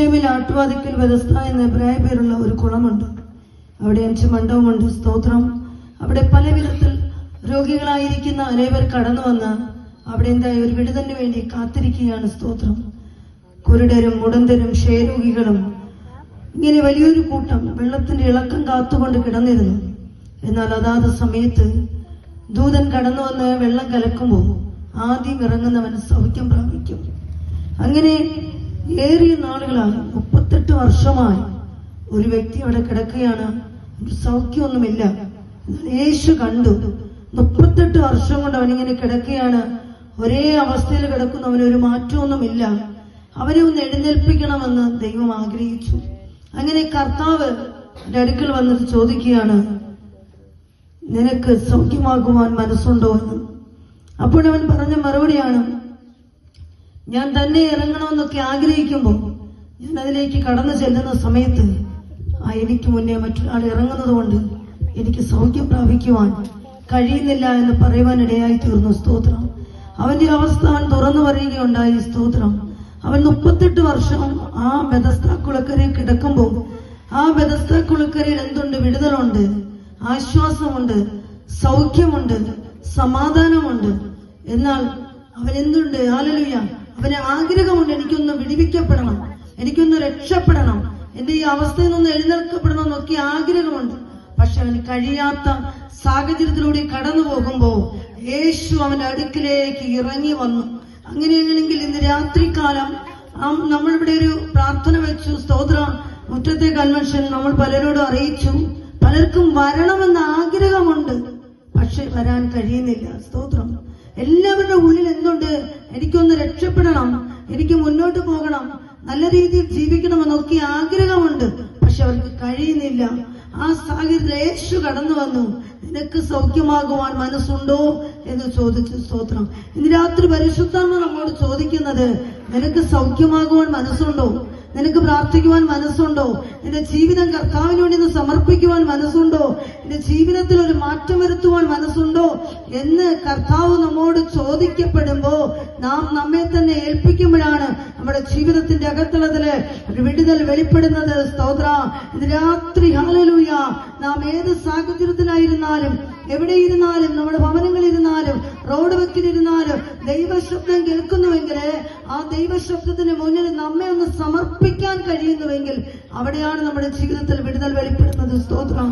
എരുസലേമിൽ ആട്ടുവാതിക്കൽ വ്യവസ്ഥ എന്ന എബ്രായ പേരുള്ള ഒരു കുളമുണ്ട്. അവിടെ അഞ്ച് മണ്ഡപമുണ്ട്. സ്തോത്രം. അവിടെ പല വിധത്തിൽ രോഗികളായിരിക്കുന്ന അനേവർ കടന്നു വന്ന് അവിടെ എന്തായി? ഒരു വിടുതലിന് വേണ്ടി കാത്തിരിക്കുകയാണ്. സ്തോത്രം. കുരുടരും മുടന്തരും ക്ഷയരോഗികളും. ഇങ്ങനെ വലിയൊരു കൂട്ടം വെള്ളത്തിന്റെ ഇളക്കം കാത്തുകൊണ്ട് കിടന്നിരുന്നു. എന്നാൽ അതാത് സമയത്ത് ദൂതൻ കടന്നു വന്ന് വെള്ളം കലക്കുമ്പോൾ ആദ്യം ഇറങ്ങുന്നവൻ സൗഖ്യം പ്രാപിക്കും. അങ്ങനെ ഏറിയ നാളുകളായി മുപ്പത്തെട്ട് വർഷമായി ഒരു വ്യക്തി അവിടെ കിടക്കുകയാണ്. സൗഖ്യമൊന്നുമില്ല. യേശു കണ്ടു. മുപ്പത്തെട്ട് വർഷം കൊണ്ട് അവനിങ്ങനെ കിടക്കുകയാണ്. ഒരേ അവസ്ഥയിൽ കിടക്കുന്ന. അവനൊരു മാറ്റമൊന്നുമില്ല. അവനെ ഒന്ന് എഴുന്നേൽപ്പിക്കണമെന്ന് ദൈവം ആഗ്രഹിച്ചു. അങ്ങനെ കർത്താവ് എന്റെ അടുക്കൽ വന്നിട്ട് ചോദിക്കുകയാണ് നിനക്ക് സൗഖ്യമാകുവാൻ മനസ്സുണ്ടോ? എന്ന്. അപ്പോഴവൻ പറഞ്ഞ മറുപടിയാണ് ഞാൻ തന്നെ ഇറങ്ങണമെന്നൊക്കെ ആഗ്രഹിക്കുമ്പോൾ ഞാൻ അതിലേക്ക് കടന്നു ചെല്ലുന്ന സമയത്ത് ആ എനിക്ക് മുന്നേ മറ്റൊരാൾ ഇറങ്ങുന്നത് കൊണ്ട് എനിക്ക് സൗഖ്യം പ്രാപിക്കുവാൻ കഴിയുന്നില്ല എന്ന് പറയുവാൻ ഇടയായി തീർന്നു സ്തോത്രം. അവന്റെ അവസ്ഥ അവൻ തുറന്നു പറയുകയുണ്ടായി സ്തോത്രം. അവൻ മുപ്പത്തെട്ട് വർഷം ആ ബെദസ്ത കുളക്കരയിൽ കിടക്കുമ്പോൾ ആ ബെദസ്ത കുളക്കരയിൽ എന്തുണ്ട്? വിടുതലുണ്ട് ആശ്വാസമുണ്ട് സൗഖ്യമുണ്ട് സമാധാനമുണ്ട്. എന്നാൽ അവൻ എന്തുണ്ട്? ആലലുയ അവന് ആഗ്രഹമുണ്ട് എനിക്കൊന്ന് വിടിവിക്കപ്പെടണം എനിക്കൊന്ന് രക്ഷപ്പെടണം. എന്റെ ഈ അവസ്ഥയിൽ നിന്ന് എഴുന്നേൽക്കപ്പെടണം എന്നൊക്കെ ആഗ്രഹമുണ്ട്. പക്ഷെ അവന് കഴിയാത്ത സാഹചര്യത്തിലൂടെ കടന്നു പോകുമ്പോ യേശു അവന്റെ അടുക്കിലേക്ക് ഇറങ്ങി വന്നു. അങ്ങനെയാണെങ്കിൽ ഇന്ന് രാത്രികാലം നമ്മൾ നമ്മളിവിടെ ഒരു പ്രാർത്ഥന വെച്ചു സ്തോത്ര മുറ്റത്തെ കൺവെൻഷൻ നമ്മൾ പലരോടും അറിയിച്ചു. പലർക്കും വരണമെന്ന് ആഗ്രഹമുണ്ട്. പക്ഷെ വരാൻ കഴിയുന്നില്ല. സ്തോത്രം. എല്ലാവരുടെ ഉള്ളിൽ എന്തുണ്ട്? എനിക്കൊന്ന് രക്ഷപ്പെടണം. എനിക്ക് മുന്നോട്ട് പോകണം. നല്ല രീതിയിൽ ജീവിക്കണമെന്നൊക്കെ ആഗ്രഹമുണ്ട്. പക്ഷെ അവർക്ക് കഴിയുന്നില്ല. ആ സാഹചര്യത്തിൽ യേശു കടന്നു വന്നു. നിനക്ക് സൗഖ്യമാകുവാൻ മനസ്സുണ്ടോ എന്ന് ചോദിച്ചു സ്തോത്രം. ഇന്ന് രാത്രി പരിശുദ്ധമാണ് നമ്മോട് ചോദിക്കുന്നത് നിനക്ക് സൗഖ്യമാകുവാൻ മനസ്സുണ്ടോ? നിനക്ക് പ്രാർത്ഥിക്കുവാൻ മനസ്സുണ്ടോ? നിന്റെ ജീവിതം കർത്താവിന് വേണ്ടി സമർപ്പിക്കുവാൻ മനസ്സുണ്ടോ? നിന്റെ ജീവിതത്തിൽ ഒരു മാറ്റം വരുത്തുവാൻ മനസ്സുണ്ടോ? എന്ന് കർത്താവ് നമ്മോട് ചോദിക്കപ്പെടുമ്പോ നാം നമ്മെ തന്നെ ഏൽപ്പിക്കുമ്പോഴാണ് നമ്മുടെ ജീവിതത്തിന്റെ അകത്തളത്തിൽ ഒരു വിടുതൽ വെളിപ്പെടുന്നത്. സ്തോത്ര. രാത്രി ഹാലലൂയ നാം ഏത് സാഹചര്യത്തിലായിരുന്നാലും എവിടെ ഇരുന്നാലും നമ്മുടെ ഭവനങ്ങളിരുന്നാലും റോഡ് വെക്കിലിരുന്നാലും ദൈവശബ്ദം കേൾക്കുന്നുവെങ്കിൽ ആ ദൈവശബ്ദത്തിന് മുന്നിൽ നമ്മെ ഒന്ന് സമർപ്പിക്കാൻ കഴിയുന്നുവെങ്കിൽ അവിടെയാണ് നമ്മുടെ ജീവിതത്തിൽ വിടുതൽ വെളിപ്പെടുന്നത് സ്തോത്രം.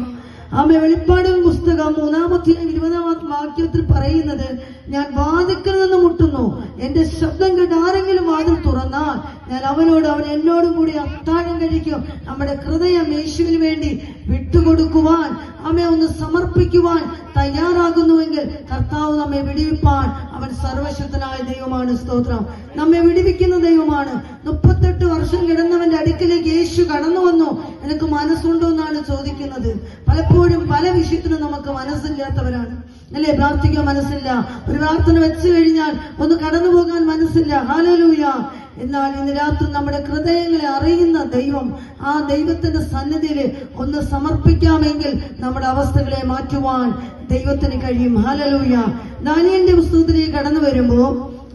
ആമെ വെളിപ്പാട് പുസ്തകം മൂന്നാമത്തെ ഇരുപതാം വാക്യത്തിൽ പറയുന്നത് ഞാൻ വാതിക്കൽ നിന്ന് മുട്ടുന്നു. എന്റെ ശബ്ദം കേട്ട് ആരെങ്കിലും വാതിൽ തുറന്നാൽ ഞാൻ അവനോട് അവൻ എന്നോടും കൂടി അത്താഴം കഴിക്കും. നമ്മുടെ ഹൃദയം യേശുവിന് വേണ്ടി വിട്ടുകൊടുക്കുവാൻ അമ്മയെ ഒന്ന് സമർപ്പിക്കുവാൻ തയ്യാറാകുന്നുവെങ്കിൽ കർത്താവ് നമ്മെ വിടിവിപ്പാൻ അവൻ സർവശക്തനായ ദൈവമാണ്. സ്തോത്രം. നമ്മെ വിടിവിക്കുന്ന ദൈവമാണ്. മുപ്പത്തെട്ട് വർഷം കിടന്നവന്റെ അടുക്കലേക്ക് യേശു കടന്നു വന്നു. നിനക്ക് മനസ്സുണ്ടോ എന്നാണ് ചോദിക്കുന്നത്. പലപ്പോഴും പല വിഷയത്തിനും നമുക്ക് മനസ്സില്ലാത്തവരാണ്. അല്ലേ? പ്രാർത്ഥിക്കാൻ മനസ്സില്ല. ഒരു പ്രാർത്ഥന വെച്ചു കഴിഞ്ഞാൽ ഒന്ന് കടന്നു പോകാൻ മനസ്സില്ല. ഹാലലൂയ എന്നാൽ ഇന്ന് രാത്രി നമ്മുടെ ഹൃദയങ്ങളെ അറിയുന്ന ദൈവം ആ ദൈവത്തിന്റെ സന്നദ്ധയിൽ ഒന്ന് സമർപ്പിക്കാമെങ്കിൽ നമ്മുടെ അവസ്ഥകളെ മാറ്റുവാൻ ദൈവത്തിന് കഴിയും. ഹാലലൂയ ദാനിയന്റെ പുസ്തകത്തിലേക്ക് കടന്നു വരുമ്പോ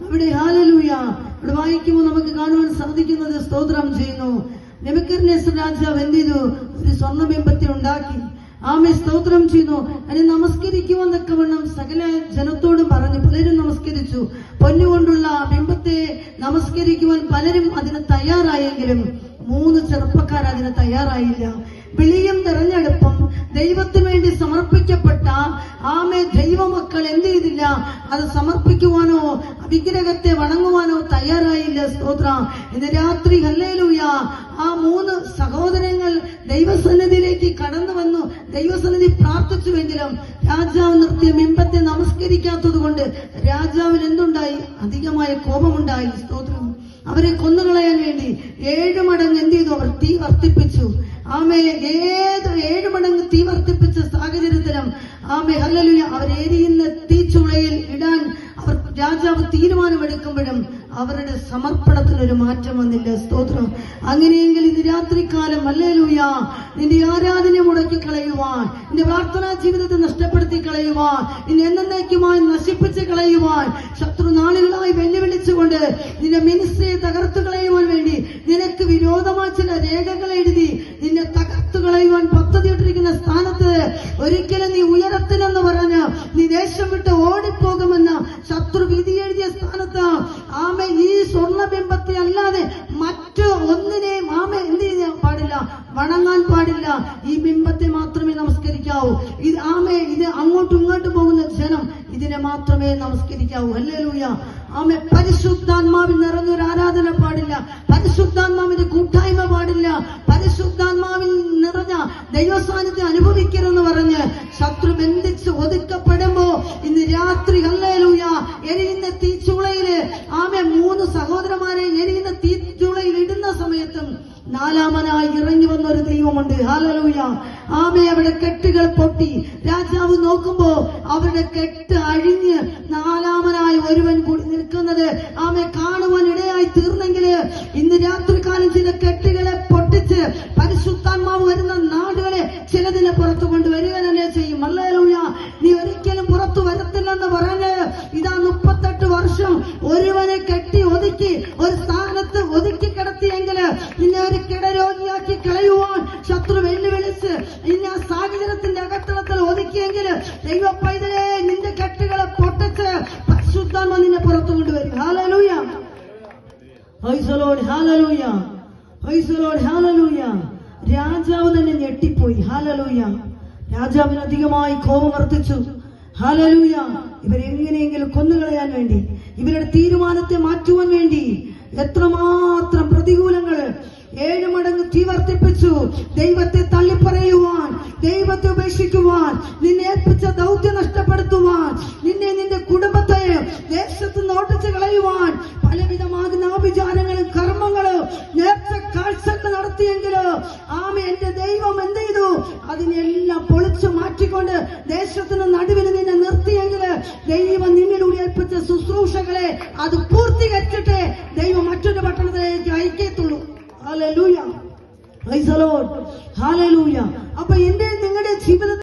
അവിടെ ഹാലലൂയ ഇവിടെ വായിക്കുമ്പോൾ നമുക്ക് കാണുവാൻ സാധിക്കുന്നത് സ്തോത്രം ചെയ്യുന്നു. നെബക്കർനേസർ രാജാവ് എന്ത് ചെയ്തു? ഒരു സ്വർണബിംബത്തെ ഉണ്ടാക്കി. ആമെ സ്തോത്രം ചെയ്യുന്നു. അതിനെ നമസ്കരിക്കുവാൻ തക്കവണ്ണം സകല ജനത്തോടും പറഞ്ഞു പലരും നമസ്കരിച്ചു. പൊന്നുകൊണ്ടുള്ള നമസ്കരിക്കുവാൻ പലരും അതിന് തയ്യാറായെങ്കിലും മൂന്ന് ചെറുപ്പക്കാർ അതിന് തയ്യാറായില്ല. വിളിയും തെരഞ്ഞെടുപ്പും ദൈവത്തിനു വേണ്ടി സമർപ്പിക്കപ്പെട്ട ആമേ ദൈവമക്കൾ എന്ത് ചെയ്തില്ല അത് സമർപ്പിക്കുവാനോ വിഗ്രഹത്തെ വണങ്ങുവാനോ തയ്യാറായില്ല സ്തോത്ര. ഇന്ന് രാത്രി ഹല്ലേലൂയ. ആ മൂന്ന് സഹോദരങ്ങൾ ദൈവസന്നിധിയിലേക്ക് കടന്നു വന്നു. ദൈവസന്നിധി പ്രാർത്ഥിച്ചുവെങ്കിലും രാജാവ് നിർത്തിയ ബിംബത്തെ നമസ്കരിക്കാത്തത് കൊണ്ട് രാജാവിന് എന്തുണ്ടായി? അധികമായ കോപമുണ്ടായി സ്തോത്രം. അവരെ കൊന്നുകളയാൻ വേണ്ടി ഏഴ് മടങ്ങ് എന്ത് ചെയ്തു? അവർ തീ വർത്തിപ്പിച്ചു. ആമേ ഏത് ഏഴ് മടങ്ങ് തീ വർത്തിപ്പിച്ച സാഹചര്യത്തിലും ആമേ ഹല്ലലുയ അവർ തീരുമാനമെടുക്കുമ്പോഴും അവരുടെ സമർപ്പണത്തിൽ ഒരു മാറ്റം വന്നില്ല. സ്തോത്രം. അങ്ങനെയെങ്കിൽ ഇന്ന് രാത്രികാലം അല്ലേലൂയ നിന്റെ ആരാധന മുടക്കി കളയുവാൻ നിന്റെ പ്രാർത്ഥനാ ജീവിതത്തെ നഷ്ടപ്പെടുത്തി കളയുവാൻ നിന്നെ എന്നേക്കുമായി നശിപ്പിച്ച് കളയുവാൻ ശത്രു നാളുകളായി വെല്ലുവിളിച്ചുകൊണ്ട് നിന്റെ മിനിസ്ട്രിയെ തകർത്തു കളയുവാൻ വേണ്ടി നിനക്ക് വിരോധമായ ചില രേഖകൾ എഴുതി നിന്നെ തകർത്തു കളയുവാൻ പദ്ധതിയിട്ടിരിക്കുന്ന സ്ഥാനത്ത് ഒരിക്കലും നീ ഉയരത്തിലെന്ന് പറഞ്ഞ് നീ ദേശം വിട്ട് ഓടിപ്പോകുമെന്ന് ശത്രു വിധി സ്ഥാനത്ത് ആമ ഈ സ്വർണബിംബത്തെ അല്ലാതെ മറ്റു ഒന്നിനെയും ആമ എന്ത് ചെയ്യാൻ പാടില്ല? വണങ്ങാൻ പാടില്ല. ഈ ബിംബത്തെ മാത്രമേ നമസ്കരിക്കാവൂ. ഇത് ആമേ ഇത് അങ്ങോട്ടും ഇങ്ങോട്ടും പോകുന്ന ജനം ഇതിനെ മാത്രമേ നമസ്കരിക്കാവൂ. അല്ലേലൂയ ആമെ പരിശുദ്ധാത്മാവിൽ നിറഞ്ഞൊരു ആരാധന പാടില്ല. പരിശുദ്ധാത്മാവിന്റെ കൂട്ടായ്മ പാടില്ല. പരിശുദ്ധാത്മാവിൽ നിറഞ്ഞ ദൈവസാന്നിധ്യം അനുഭവിക്കരുതെന്ന് പറഞ്ഞ് ശത്രു ബന്ധിച്ച് ഒതുക്കപ്പെടുമ്പോ ഇന്ന് രാത്രി സമയത്തും നാലാമനായി ഇറങ്ങി വന്ന ഒരു ദൈവമുണ്ട്. ഹാലലൂയ ആമെ അവിടെ കെട്ടുകൾ പൊട്ടി. രാജാവ് നോക്കുമ്പോ അവരുടെ കെട്ട് അഴിഞ്ഞ് നാലാമനായി ഒരുവൻ കൂടി നിൽക്കുന്നത് ആമെ കാണുവാൻ ഇടയായി തീർന്നെങ്കിൽ ഇന്ന് രാത്രികാലം രാജാവ് തന്നെ ഞെട്ടിപ്പോയി. ഹാലലൂയ രാജാവിന് അധികമായി കോപം വർദ്ധിച്ചു. ഹാലലൂയ ഇവരെങ്ങനെയെങ്കിലും കൊന്നുകളയാൻ വേണ്ടി ഇവരുടെ തീരുമാനത്തെ മാറ്റുവാൻ വേണ്ടി എത്രമാത്രം പ്രതികൂലങ്ങൾ ഏഴ് മടങ്ങ് തീ വർദ്ധിപ്പിച്ചു. ദൈവത്തെ തള്ളിപ്പറയുവാൻ ദൈവത്തെ ഉപേക്ഷിക്കുവാൻ നിന്നെ ഏൽപ്പിച്ച ദൗത്യം നഷ്ടപ്പെടുത്തുവാൻ ദൈവം നിന്നിലൂടെ ഏൽപ്പിച്ച ശുശ്രൂഷകളെ അത് പൂർത്തീകരിച്ചിട്ടേ